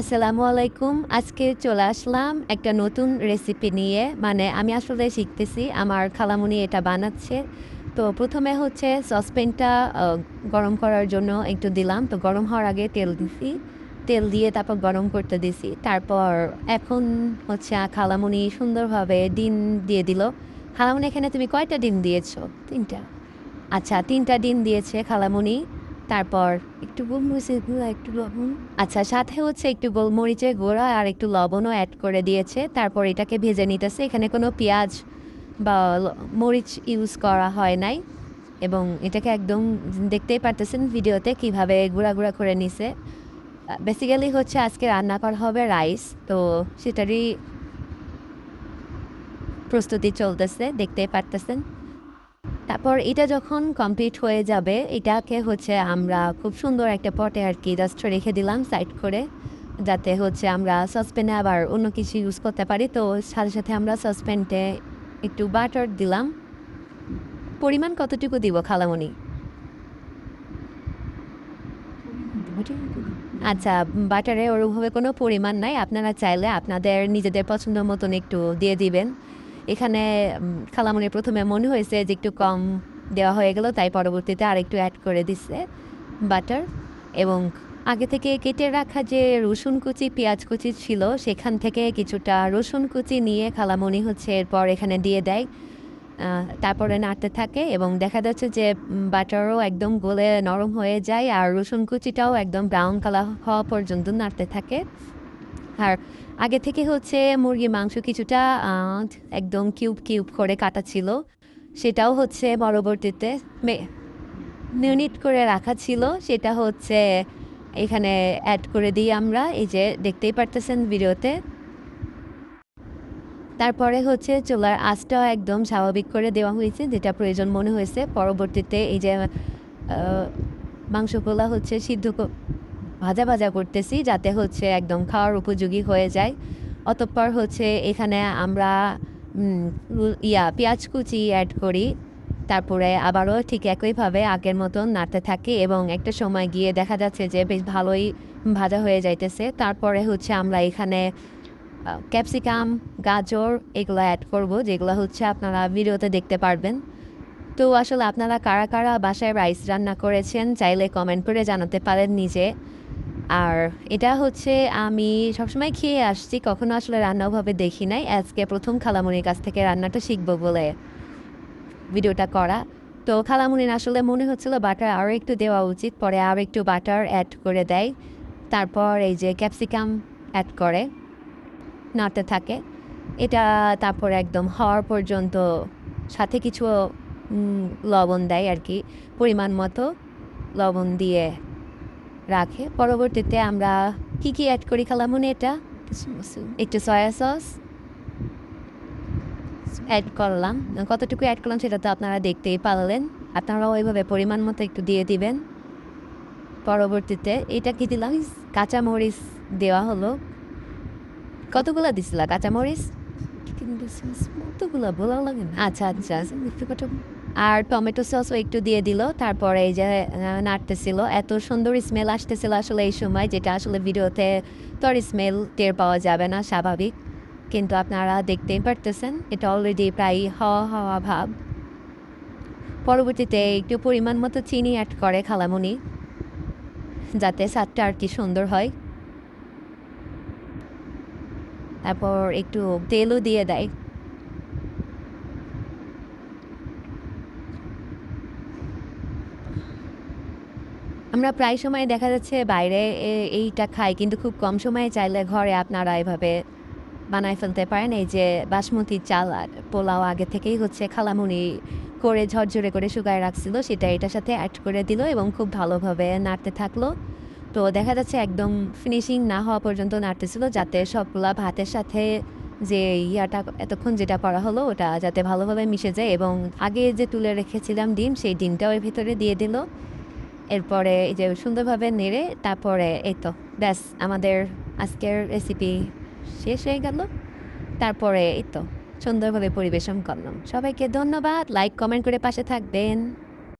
আসসালামু আলাইকুম আজকে চলে আসলাম একটা নতুন রেসিপি নিয়ে। মানে আমি আসলে শিখতেছি, আমার খালামুনি এটা বানাচ্ছে। তো প্রথমে হচ্ছে সসপ্যানটা গরম করার জন্য একটু দিলাম। তো গরম হওয়ার আগে তেল দিছি। তেল দিয়ে তারপর গরম করতে দিছি। তারপর এখন হচ্ছে খালামুনি সুন্দরভাবে ডিম দিয়ে দিল। খালামুনি, এখানে তুমি কয়টা ডিম দিয়েছ? তিনটা। আচ্ছা তিনটা ডিম দিয়েছে খালামুনি। তারপর একটু গোলমরিচের গুঁড়া, একটু লবণ। আচ্ছা সাথে হচ্ছে একটু গোলমরিচের গুঁড়া আর একটু লবণও অ্যাড করে দিয়েছে। তারপর এটাকে ভেজে নিতেছে। এখানে কোনো পেঁয়াজ বা মরিচ ইউজ করা হয় নাই। এবং এটাকে একদম দেখতেই পারতেছেন ভিডিওতে কীভাবে গুঁড়া গুঁড়া করে নিছে। বেসিক্যালি হচ্ছে আজকে রান্না করা হবে রাইস তো সেটারই প্রস্তুতি চলতেছে, দেখতেই পারতেছেন। তারপর এটা যখন কমপ্লিট হয়ে যাবে, এটাকে হচ্ছে আমরা খুব সুন্দর একটা পটে আর কি জাস্ট রেখে দিলাম সাইড করে, যাতে হচ্ছে আমরা সসপ্যানে আবার অন্য কিছু ইউজ করতে পারি। তো সাথে সাথে আমরা সসপ্যানটে একটু বাটার দিলাম। পরিমাণ কতটুকু দিব খালামণি? আচ্ছা বাটারে ওরকমভাবে কোনো পরিমাণ নাই। আপনারা চাইলে আপনাদের নিজেদের পছন্দ মতন একটু দিয়ে দিবেন। এখানে উম, প্রথমে মনে হয়েছে যে একটু কম দেওয়া হয়ে গেল তাই পরবর্তীতে আর একটু অ্যাড করে দিচ্ছে বাটার এবং আগে থেকে কেটে রাখা যে রসুন কুচি পেঁয়াজ কুচি ছিল সেখান থেকে কিছুটা রসুন কুচি নিয়ে খালামণি হচ্ছে এরপর এখানে দিয়ে দেয়। তারপরে নাড়তে থাকে এবং দেখা যাচ্ছে যে বাটারও একদম গলে নরম হয়ে যায় আর রসুন কুচিটাও একদম ব্রাউন কালার হওয়া পর্যন্ত নাড়তে থাকে। আর আগে থেকে হচ্ছে মুরগির মাংস কিছুটা একদম কিউব কিউব করে কাটা ছিল। সেটাও হচ্ছে পরবর্তীতে মিউনিট করে রাখা ছিল। সেটা হচ্ছে এখানে অ্যাড করে দিই আমরা। এই যে দেখতেই পারতেছেন ভিডিওতে। তারপরে হচ্ছে চুলার আঁচটাও একদম স্বাভাবিক করে দেওয়া হয়েছে যেটা প্রয়োজন মনে হয়েছে। পরবর্তীতে এই যে আহ, মাংসগুলা হচ্ছে সিদ্ধ ভাজা ভাজা করতেছি যাতে হচ্ছে একদম খাওয়ার উপযোগী হয়ে যায়। অতঃপর হচ্ছে এখানে আমরা ইয়া, পেঁয়াজ কুচি অ্যাড করি। তারপরে আবারও ঠিক একইভাবে আগের মতন নাড়তে থাকি এবং একটা সময় গিয়ে দেখা যাচ্ছে যে বেশ ভালোই ভাজা হয়ে যাইতেছে। তারপরে হচ্ছে আমরা এখানে ক্যাপসিকাম, গাজর এগুলো অ্যাড করব, যেগুলো হচ্ছে আপনারা ভিডিওতে দেখতে পারবেন। তো আসলে আপনারা কারা কারা বাসায় রাইস রান্না করেছেন চাইলে কমেন্ট করে জানাতে পারেন নিজে। আর এটা হচ্ছে আমি সবসময় খেয়ে আসছি, কখনো আসলে রান্না ওভাবে দেখি নাই। আজকে প্রথম খালামুনির কাছ থেকে রান্নাটা শিখব বলে ভিডিওটা করা। তো খালামুনির আসলে মনে হচ্ছিল বাটার আরও একটু দেওয়া উচিত, পরে আরও একটু বাটার অ্যাড করে দেয়। তারপর এই যে ক্যাপসিকাম অ্যাড করে, নাড়তে থাকে। এটা তারপরে একদম হওয়ার পর্যন্ত সাথে কিছু লবণ দেয় আর কি, পরিমাণ মতো লবণ দিয়ে রাখে। পরবর্তীতে আমরা কি কি অ্যাড করি খালামুনি এটা? একটু সয়া সস অ্যাড করলাম। কতটুকু অ্যাড করলাম সেটা তো আপনারা দেখতেই পারলেন। আপনারাও ওইভাবে পরিমাণ মতো একটু দিয়ে দিবেন। পরবর্তীতে এটা কি দিলাম? কাঁচামরিচ দেওয়া হলো। কতগুলো দিছিলা? কাঁচামরিচ? কতগুলো বলা লাগে না। আচ্ছা আচ্ছা। আর টমেটো সসও একটু দিয়ে দিল, তারপরে এই যে নাড়তেছিল। এত সুন্দর স্মেল আসতেছিল আসলে এই সময়, যেটা আসলে ভিডিওতে তোর স্মেল টের পাওয়া যাবে না, স্বাভাবিক। কিন্তু আপনারা দেখতেই পারতেছেন, এটা অলরেডি প্রায় হওয়া হওয়া ভাব। পরবর্তীতে একটু পরিমাণ মতো চিনি অ্যাড করে খালামুনি, যাতে স্বাদটা আর কি সুন্দর হয়। তারপর একটু তেলও দিয়ে দেয়। আমরা প্রায় সময় দেখা যাচ্ছে বাইরে এইটা খাই, কিন্তু খুব কম সময়ে চাইলে ঘরে আপনারা এভাবে বানায় ফেলতে পারেন। এই যে বাসমতি চাল আর পোলাও আগে থেকেই হচ্ছে খালামুনি করে ঝরঝরে করে শুকায় রাখছিল, সেটা এটার সাথে অ্যাড করে দিল এবং খুব ভালোভাবে নাড়তে থাকল। তো দেখা যাচ্ছে একদম ফিনিশিং না হওয়া পর্যন্ত নাড়তেছিল, যাতে সবগুলা ভাতের সাথে যে ইয়াটা, এতক্ষণ যেটা করা হলো, ওটা যাতে ভালোভাবে মিশে যায় এবং আগে যে তুলে রেখেছিলাম ডিম, সেই ডিমটাও এর ভিতরে দিয়ে দিল। এরপরে এই যে সুন্দরভাবে নেড়ে তারপরে এই তো, ব্যাস, আমাদের আজকের রেসিপি শেষ হয়ে গেল। তারপরে এই তো সুন্দরভাবে পরিবেশন করলাম। সবাইকে ধন্যবাদ লাইক কমেন্ট করে পাশে থাকবেন।